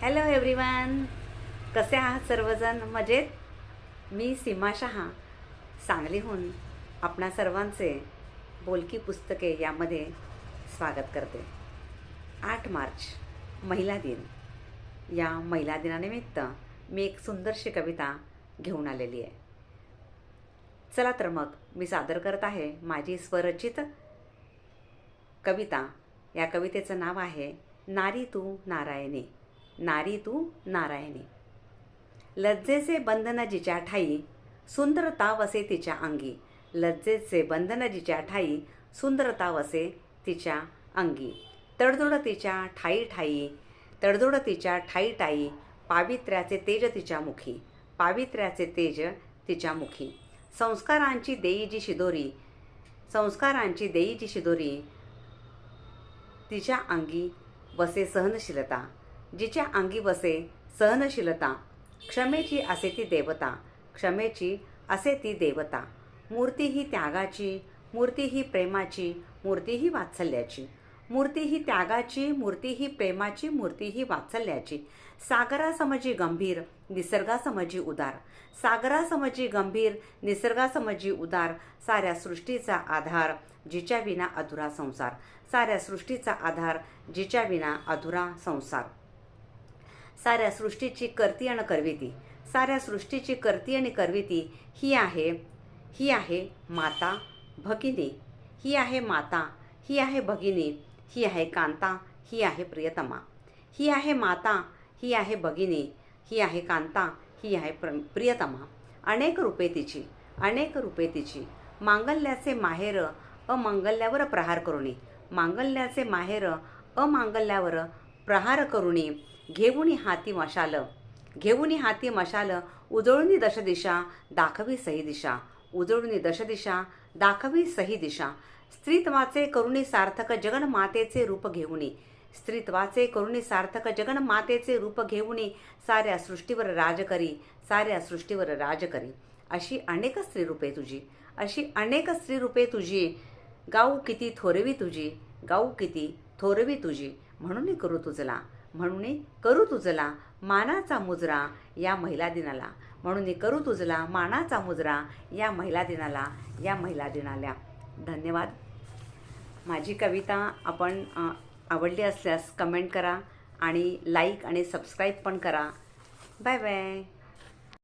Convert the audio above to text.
Hello everyone कसे आहात सर्वजण? मजेत? मी सीमा शहा सांगलीहून आपणा सर्वांचे बोलकी पुस्तके यामध्ये स्वागत करते. आठ मार्च महिला दिन. या महिला दिनानिमित्त मी एक सुंदरशी कविता घेऊन आलेली आहे. चला तर मग मी सादर करत आहे माझी स्वरचित कविता. या कवितेचं नाव आहे नारी तू नारायणी. नारी तू नारायणी. लज्जेचे बंधन जिच्या ठाई सुंदरता वसे तिच्या अंगी. लज्जेचे बंधन जिच्या ठाई सुंदरता वसे तिच्या अंगी. तडजोड तिच्या ठाई ठाई तडजोड तिच्या ठाई ठाई पावित्र्याचे तेज तिच्या मुखी पावित्र्याचे तेज तिच्या मुखी. संस्कारांची देई जी शिदोरी संस्कारांची देईजी शिदोरी तिच्या अंगी वसे सहनशीलता. जिच्या अंगी वसे सहनशीलता क्षमेची असे ती देवता क्षमेची असे ती देवता. मूर्ती ही त्यागाची मूर्ती ही प्रेमाची मूर्ती ही वात्सल्याची. मूर्ती ही त्यागाची मूर्ती ही प्रेमाची मूर्ती ही वात्सल्याची. सागरासमजी गंभीर निसर्गासमजी उदार. सागरासमजी गंभीर निसर्गासमजी उदार साऱ्या सृष्टीचा आधार जिच्या विना अधुरा संसार. साऱ्या सृष्टीचा आधार जिच्या विना अधुरा संसार. साऱ्या सृष्टीची करती आणि करविती. साऱ्या सृष्टीची करती आणि करविती ही आहे ही आहे माता भगिनी. ही आहे माता ही आहे भगिनी. ही आहे कांता ही आहे प्रियतमा. ही आहे माता ही आहे भगिनी. ही आहे कांता ही आहे प्र प्रियतमा. अनेक रूपे तिची अनेक रूपे तिची. मांगल्याचे माहेर अमांगल्यावर प्रहार करुणी मांगल्याचे माहेर अमांगल्यावर प्रहार करुणी घेऊनी हाती मशाल. घेऊनी हाती मशाल उजळूनी दशदिशा दाखवी सही दिशा. उजळूनी दशदिशा दाखवी सही दिशा. स्त्रीत्वाचे करुणी सार्थक जगन्मातेचे रूप घेऊनी स्त्रीत्वाचे करुणी सार्थक जगन्मातेचे रूप घेऊनी साऱ्या सृष्टीवर राज करी साऱ्या सृष्टीवर राज करी. अशी अनेक स्त्रीरूपे तुझी. अशी अनेक स्त्रीरूपे तुझी. गाऊ किती थोरवी तुझी. गाऊ किती थोरवी तुझी. म्हणून करू तुझला. म्हणून करू तुझला मानाचा मुजरा या महिला दिनाला. म्हणून करू तुझला मानाचा मुजरा या महिला दिनाला या महिला दिनाला धन्यवाद. माझी कविता आपण आवडली असल्यास कमेंट करा आणि लाईक आणि सबस्क्राईब पण करा. Bye bye.